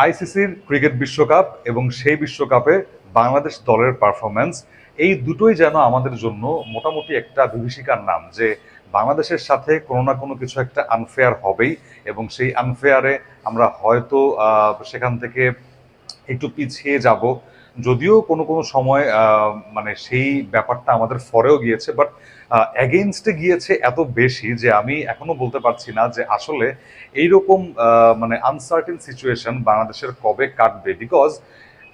আইসিসির ক্রিকেট বিশ্বকাপ এবং সেই বিশ্বকাপে বাংলাদেশ দলের পারফরমেন্স এই দুটোই যেন আমাদের জন্য মোটামুটি একটা বিভীষিকার নাম যে বাংলাদেশের সাথে কোনো না কোনো কিছু একটা আনফেয়ার হবেই এবং সেই আনফেয়ারে আমরা হয়তো সেখান থেকে একটু পিছিয়ে যাব। যদিও কোনো কোনো সময় মানে সেই ব্যাপারটা আমাদের ফরেও গিয়েছে বাট অ্যাগেনস্টে গিয়েছে এত বেশি যে আমি এখনও বলতে পারছি না যে আসলে এইরকম মানে আনসার্টেন সিচুয়েশন বাংলাদেশের কবে কাটবে। বিকজ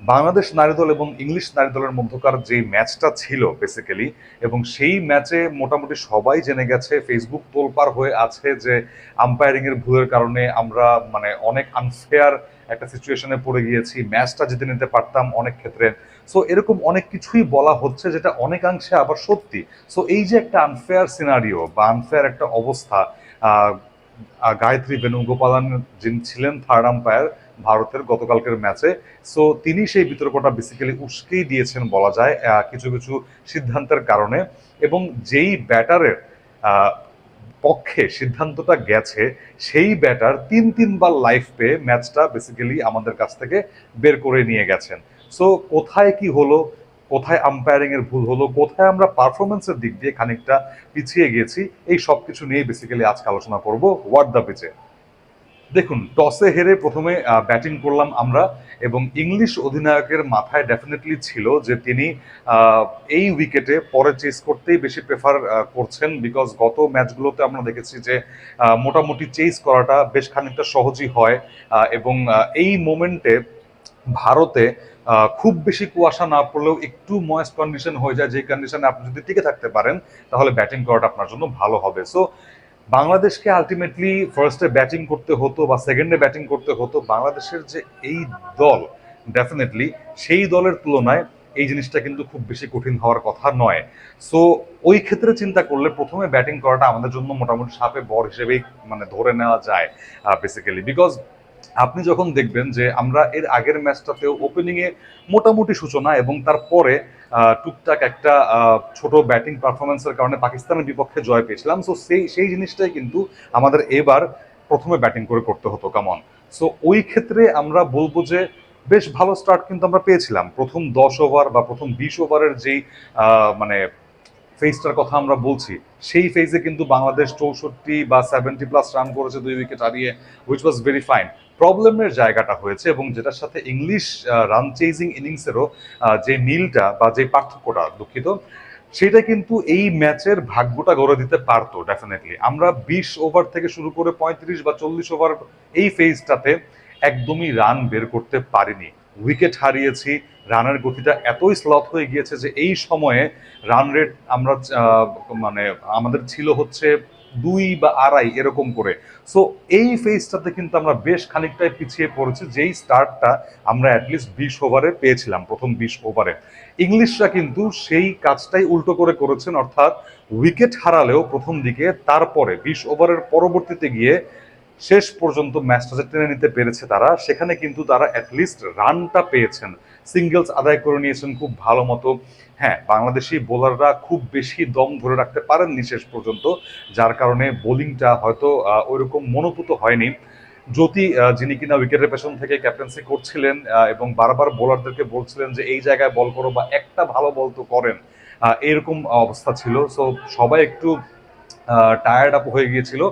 বাংলাদেশ নারী দল এবং ইংলিশ নারী দলের মধ্যকার যে ম্যাচটা ছিল বেসিক্যালি এবং সেই ম্যাচে মোটামুটি সবাই জেনে গেছে ফেসবুক তোলপার হয়ে আছে যে আম্পায়ারিং এর ভুলের কারণে আমরা মানে অনেক আনফেয়ার একটা সিচুয়েশনে পড়ে গিয়েছি, ম্যাচটা জিতে নিতে পারতাম অনেক ক্ষেত্রে। সো এরকম অনেক কিছুই বলা হচ্ছে যেটা অনেকাংশে আবার সত্যি। সো এই যে একটা আনফেয়ার সিনারিও বা আনফেয়ার একটা অবস্থা গায়ত্রী বেণুগোপালন যিনি ছিলেন থার্ড আম্পায়ার ভারতের গতকালকের ম্যাচে। সো তিনি সেই বিতর্কটা বেসিক্যালি উস্কেই দিয়েছেন বলা যায় কিছু কিছু সিদ্ধান্তের কারণে। এবং যেই ব্যাটারের পক্ষে সিদ্ধান্তটা গেছে, সেই ব্যাটার তিন তিনবার লাইফ পেয়ে ম্যাচটা বেসিক্যালি আমাদের কাছ থেকে বের করে নিয়ে গেছেন। সো কোথায় কি হলো, কোথায় আম্পায়ারিং এর ভুল হলো, কোথায় আমরা পারফরমেন্সের দিক দিয়ে খানিকটা পিছিয়ে গেছি, এই সব কিছু নিয়ে বেসিক্যালি আজকে আলোচনা করব। হোয়াট দ্য পিচে দেখুন, টসে হেরে প্রথমে ব্যাটিং করলাম আমরা এবং ইংলিশ অধিনায়কের মাথায় ডেফিনেটলি ছিল যে তিনি এই উইকেটে পরে চেস করতেই বেশি প্রেফার করছেন বিকজ গত ম্যাচগুলোতে আমরা দেখেছি যে মোটামুটি চেস করাটা বেশ খানিকটা সহজই হয় এবং এই মোমেন্টে ভারতে খুব বেশি কুয়াশা না পড়লেও একটু ময়েস্ট কন্ডিশন হয়ে যায় যে কন্ডিশনে আপনি যদি টিকে থাকতে পারেন, তাহলে ব্যাটিং করাটা আপনার জন্য ভালো হবে। সো বাংলাদেশকে আলটিমেটলি ফার্স্টে ব্যাটিং করতে হতো বা সেকেন্ডে ব্যাটিং করতে হতো, বাংলাদেশের যে এই দল ডেফিনেটলি সেই দলের তুলনায় এই জিনিসটা কিন্তু খুব বেশি কঠিন হওয়ার কথা নয়। সো ওই ক্ষেত্রে চিন্তা করলে প্রথমে ব্যাটিং করাটা আমাদের জন্য মোটামুটি সাপে বর হিসেবেই মানে ধরে নেওয়া যায় বেসিক্যালি বিকজ আপনি যখন দেখবেন যে আমরা এর আগের ম্যাচটাতেও ওপেনিংয়ে মোটামুটি সূচনা এবং তারপরে টুকটাক একটা ছোট ব্যাটিং পারফরমেন্সের কারণে পাকিস্তানের বিপক্ষে জয় পেয়েছিলাম। সো সেই সেই জিনিসটাই কিন্তু আমাদের এবার প্রথমে ব্যাটিং করে করতে হতো কামন সো ওই ক্ষেত্রে আমরা বলব যে, বেশ ভালো স্টার্ট কিন্তু আমরা পেয়েছিলাম। প্রথম দশ ওভার বা প্রথম বিশ ওভারের যেই মানে ফেজটার কথা আমরা বলছি, সেই ফেজে কিন্তু বাংলাদেশ চৌষট্টি বা সেভেন্টি প্লাস রান করেছে দুই উইকেট হারিয়ে উইচ ওয়াজ ভেরি ফাইন প্রবলেমের জায়গাটা হয়েছে এবং যেটার সাথে ইংলিশ রান চেজিং ইনিংসেরও যে মিলটা বা যে পার্থক্যটা দুঃখিত, সেটা কিন্তু এই ম্যাচের ভাগ্যটা গড়ে দিতে পারতো ডেফিনেটলি আমরা বিশ ওভার থেকে শুরু করে পঁয়ত্রিশ বা চল্লিশ ওভার এই ফেজটাতে একদমই রান বের করতে পারিনি। উইকেট হারিয়েছি রানের গতিটা এতই স্লথ হয়ে গিয়েছে যে এই সময়ে রান রেট আমরা মানে আমাদের ছিল হচ্ছে দুই বা আড়াই এরকম করে। সো এই ফেজটাতে কিন্তু আমরা বেশ খানিকটাই পিছিয়ে পড়েছি, যেই স্টার্টটা আমরা অ্যাটলিস্ট বিশ ওভারে পেয়েছিলাম, প্রথম বিশ ওভারে ইংলিশরা কিন্তু সেই কাজটাই উল্টো করে করেছেন, অর্থাৎ উইকেট হারালেও প্রথম দিকে, তারপরে বিশ ওভারের পরবর্তীতে গিয়ে শেষ পর্যন্ত ম্যাচটা যে টেনে নিতে পেরেছে তারা, সেখানে কিন্তু তারা অ্যাটলিস্ট রানটা পেয়েছেন। সিঙ্গেলস আদায় করে নিয়েছেন খুব ভালো মতো। হ্যাঁ বাংলাদেশি বোলাররা খুব বেশি দম ধরে রাখতে পারেননি শেষ পর্যন্ত, যার কারণে বোলিংটা হয়তো ওইরকম মনোপুত হয়নি। জ্যোতি যিনি কিনা উইকেটের পেছন থেকে ক্যাপ্টেন্সি করছিলেন এবং বারবার বোলারদেরকে বলছিলেন যে এই জায়গায় বল করো বা একটা ভালো বল তো করেন এরকম অবস্থা ছিল। সো সবাই একটু টায়ার্ড আপ হয়ে গিয়েছিল।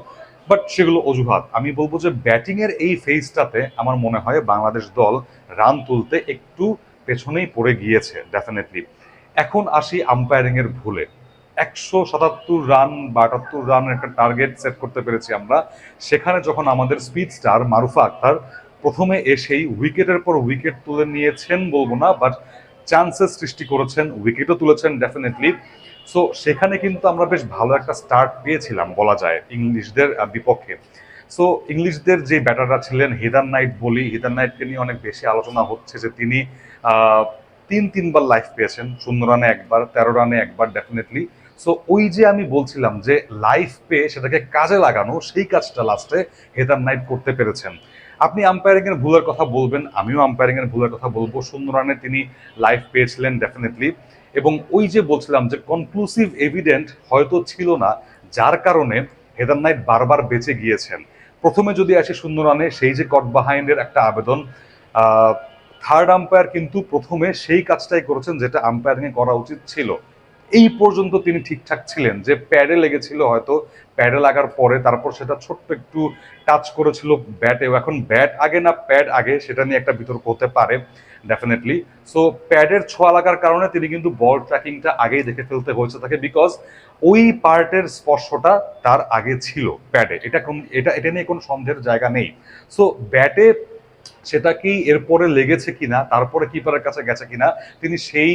বাট সেগুলো অজুহাত। আমি বলব যে ব্যাটিং এর এই ফেজটাতে আমার মনে হয় বাংলাদেশ দল রান তুলতে একটু পেছনেই পড়ে গিয়েছে ডেফিনেটলি এখন আসি আম্পায়ারিং এর ভুলে। একশো সাতাত্তর রান বা আটাত্তর রানের একটা টার্গেট সেট করতে পেরেছি আমরা। সেখানে যখন আমাদের স্পিড স্টার মারুফা আক্তার প্রথমে এসেই উইকেটের পর উইকেট তুলে নিয়েছেন বলব না বাট চান্সেস সৃষ্টি করেছেন উইকেটও তুলেছেন ডেফিনেটলি সো সেখানে কিন্তু আমরা বেশ ভালো একটা স্টার্ট পেয়েছিলাম, বলা যায়, ইংলিশদের বিপক্ষে। সো ইংলিশদের যে ব্যাটাররা ছিলেন হিদান নাইট বলি হিদান নাইটকে নিয়ে অনেক বেশি আলোচনা হচ্ছে যে তিনি তিন তিনবার লাইফ পেয়েছেন, শূন্য রানে একবার, তেরো রানে একবার ডেফিনেটলি সো ওই যে আমি বলছিলাম যে লাইফ পেয়ে সেটাকে কাজে লাগানো, সেই কাজটা লাস্টে হেদার নাইট করতে পেরেছেন। আপনি আম্পায়ারিং এর ভুলের কথা বলবেন, আমিও আম্পায়ারিং এর ভুলের কথা বলব। শূন্য রানে তিনি লাইফ পেয়েছিলেন ডেফিনেটলি এবং ওই যে বলছিলাম যে কনক্লুসিভ এভিডেন্ট হয়তো ছিল না, যার কারণে হেদার নাইট বারবার বেঁচে গিয়েছেন। প্রথমে যদি আসে শূন্য রানে সেই যে কট বাহাইন্ডের একটা আবেদন থার্ড আম্পায়ার কিন্তু প্রথমে সেই কাজটাই করেছেন যেটা আম্পায়ারিং করা উচিত ছিল। এই পর্যন্ত তিনি ঠিকঠাক ছিলেন যে প্যাডে লেগেছিল হয়তো প্যাডে লাগার পরে তারপর সেটা ছোট্ট একটু টাচ করেছিল ব্যাটে এখন ব্যাট আগে না প্যাড আগে, সেটা নিয়ে একটা বিতর্ক হতে পারে। ডেফিনেটলি সো প্যাডের ছোঁয়া লাগার কারণে তিনি কিন্তু বল ট্র্যাকিংটা আগেই দেখে ফেলতে হয়েছে তাকে বিকজ ওই পার্টের স্পর্শটা তার আগে ছিল প্যাডে এটা এটা এটা নিয়ে কোনো সন্দেহের জায়গা নেই। সো ব্যাটে সেটা কি এরপরে লেগেছে কিনা, তারপরে কিপারের কাছে গেছে কিনা, তিনি সেই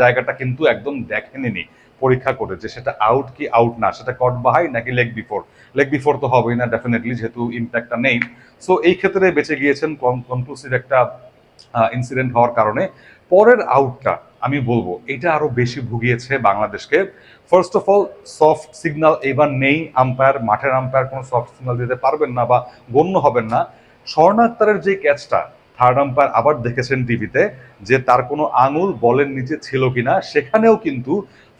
জায়গাটা কিন্তু একদম দেখেননি পরীক্ষা করে যে সেটা আউট কি আউট না, সেটা কট বাহাই নাকি লেগ বিফোর লেগ বিফোর তো হবেই না ডেফিনেটলি যেহেতু ইম্প্যাক্টটা নেই। সো এই ক্ষেত্রে বেঁচে গিয়েছেন কনক্লুসিভ একটা ইনসিডেন্ট হওয়ার কারণে। পরের আউটটা আমি বলব, এটা আরও বেশি ভুগিয়েছে বাংলাদেশকে। First of all soft signal এবার নেই আম্পায়ার মাঠের আম্পায়ার কোনো সফট সিগনাল দিতে পারবেন না বা গণ্য হবেন না। স্বর্ণ আক্তারের যে ক্যাচটা থার্ড আম্পায়ার আবার দেখেছেন টিভিতে যে তার কোনো আঙুল বলের নিচে ছিল কিনা, সেখানেও কিন্তু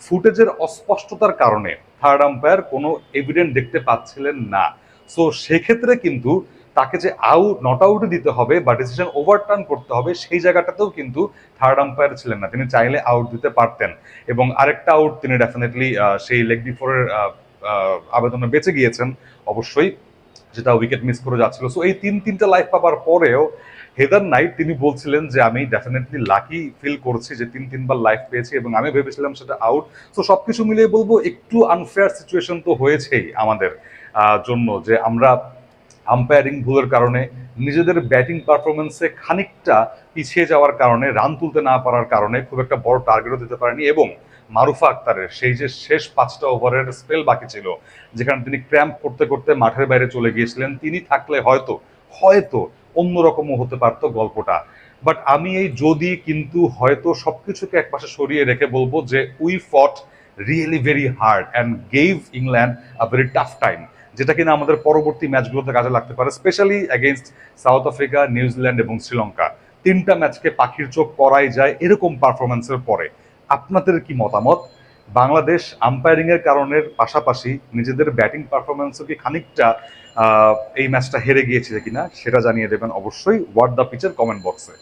ফুটেজের অস্পষ্টতার কারণে থার্ড আম্পায়ার কোনো এভিডেন্ট দেখতে পাচ্ছিলেন না। সো সেক্ষেত্রে কিন্তু তাকে যে আউট নট আউট দিতে হবে বা ডিসিশন ওভারটার্ন করতে হবে, সেই জায়গাটাতেও কিন্তু থার্ড আম্পায়ার ছিলেন না। তিনি চাইলে আউট দিতে পারতেন। এবং আরেকটা আউট তিনি ডেফিনেটলি সেই লেগ বিফোরের আবেদনে বেঁচে গিয়েছেন, অবশ্যই, যেটা উইকেট মিস করে যাচ্ছিল। সো এই তিন, তিনটা লাইফ পাবার পরেও হেদার নাইট তিনি বলছিলেন যে, আমি ডেফিনেটলি লাকি ফিল করছি যে, তিন, তিনবার লাইফ পেয়েছি এবং আমি ভেবেছিলাম সেটা আউট তো সবকিছু মিলিয়ে বলব, একটু আনফেয়ার সিচুয়েশন তো হয়েছেই আমাদের জন্য যে আমরা আম্পায়ারিং ভুলের কারণে, নিজেদের ব্যাটিং পারফরমেন্সে খানিকটা পিছিয়ে যাওয়ার কারণে রান তুলতে না পারার কারণে খুব একটা বড় টার্গেটও দিতে পারেনি এবং মারুফা আক্তারের সেই যে শেষ পাঁচটা ওভারের স্পেল বাকি ছিল, যেখানে তিনি ক্র্যাম্প করতে করতে মাঠের বাইরে চলে গিয়েছিলেন, তিনি থাকলে হয়তো হয়তো অন্যরকমও হতে পারতো গল্পটা। বাট আমি এই যদি কিন্তু হয়তো সবকিছুকে একপাশে সরিয়ে রেখে বলব যে we fought really very hard and gave England a very tough time যেটা কিনা আমাদের পরবর্তী ম্যাচগুলোতে কাজে লাগতে পারে specially against South Africa New Zealand এবং শ্রীলঙ্কা তিনটা ম্যাচকে পাখির চোখ করাই যায় এরকম পারফরমেন্সের পরে। আপনাদের কি মতামত? বাংলাদেশ আম্পায়ারিং এর কারণের পাশাপাশি নিজেদের ব্যাটিং পারফরমেন্সও কি খানিকটা এই ম্যাচটা হেরে গিয়েছে কিনা সেটা জানিয়ে দেবেন অবশ্যই। ওয়ার্ড দ্য পিচের কমেন্ট বক্সে